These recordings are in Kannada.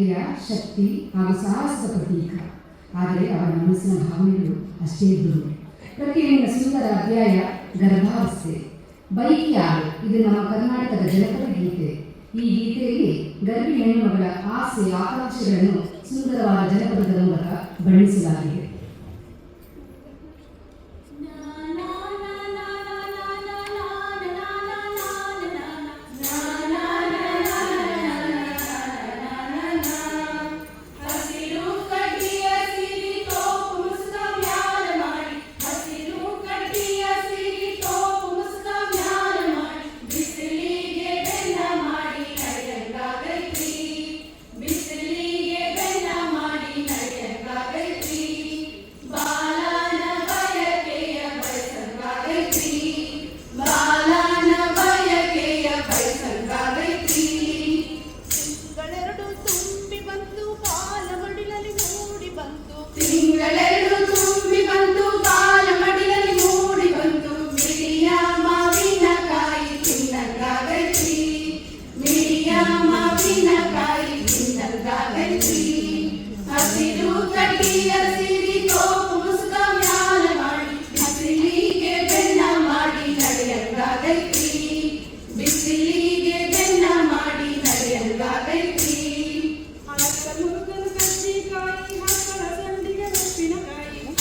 ಕ್ರಿಯ ಶಕ್ತಿ ಹಾಗೂ ಸಾಹಸದ ಪ್ರತೀಕ. ಆದರೆ ಅವರ ಮನಸ್ಸಿನ ಭಾವನೆಗಳು ಅಷ್ಟೇ ಇದ್ದರು ಪ್ರತಿಯೊಂದಿನ ಸುಂದರ ಅಧ್ಯಾಯ ಗರ್ಭಾವಸ್ಥೆ. ಬೈಕಿಯಾರು, ಇದು ನಮ್ಮ ಕರ್ನಾಟಕದ ಜನಪದ ಗೀತೆ. ಈ ಗೀತೆಯಲ್ಲಿ ಗರ್ಭಿಣಿ ಹೆಣ್ಣುಮಗಳ ಆಸೆ, ಆಕಾಂಕ್ಷೆಗಳನ್ನು ಸುಂದರವಾದ ಜನಪದದ ಮೂಲಕ ಬಣ್ಣಿಸಲಾಗಿದೆ.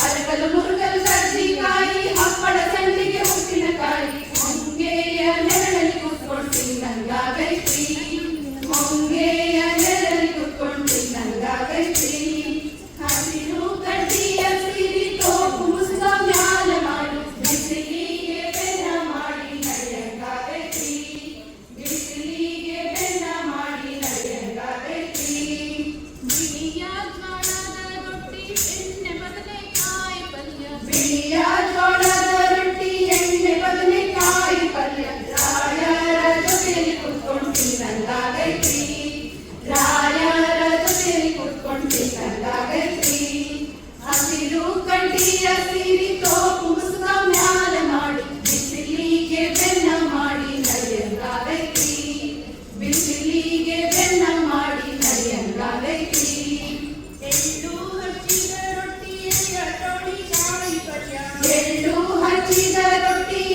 আজকে ಕುತ್ಕೊಂಡ್ತಿದ್ದಂಗಾಗೈತ್ರಿ ರಾಯರ ಜೊತೆಲಿ ಕುತ್ಕೊಂಡ್ತಿದ್ದಂಗಾಗೈತ್ರಿ ಹಸಿರು ಕಡ್ಡಿಯ ಸಿರಿ ತೋಪು ಮ್ಯಾಲ ಮಾಡಿ ಬಿಸಿಲಿಗೆ ಬೆನ್ನ ಮಾಡಿ ನಡೆಯಂಗಾಗೈತ್ರಿ ಬಿಸಿಲಿಗೆ ಬೆನ್ನ ಮಾಡಿ ನಡೆಯಂಗಾಗೈತ್ರಿ ಎಳ್ಳು ಹಚ್ಚಿದ ರೊಟ್ಟಿಯ ಹಚ್ಚಿದ ರೊಟ್ಟಿ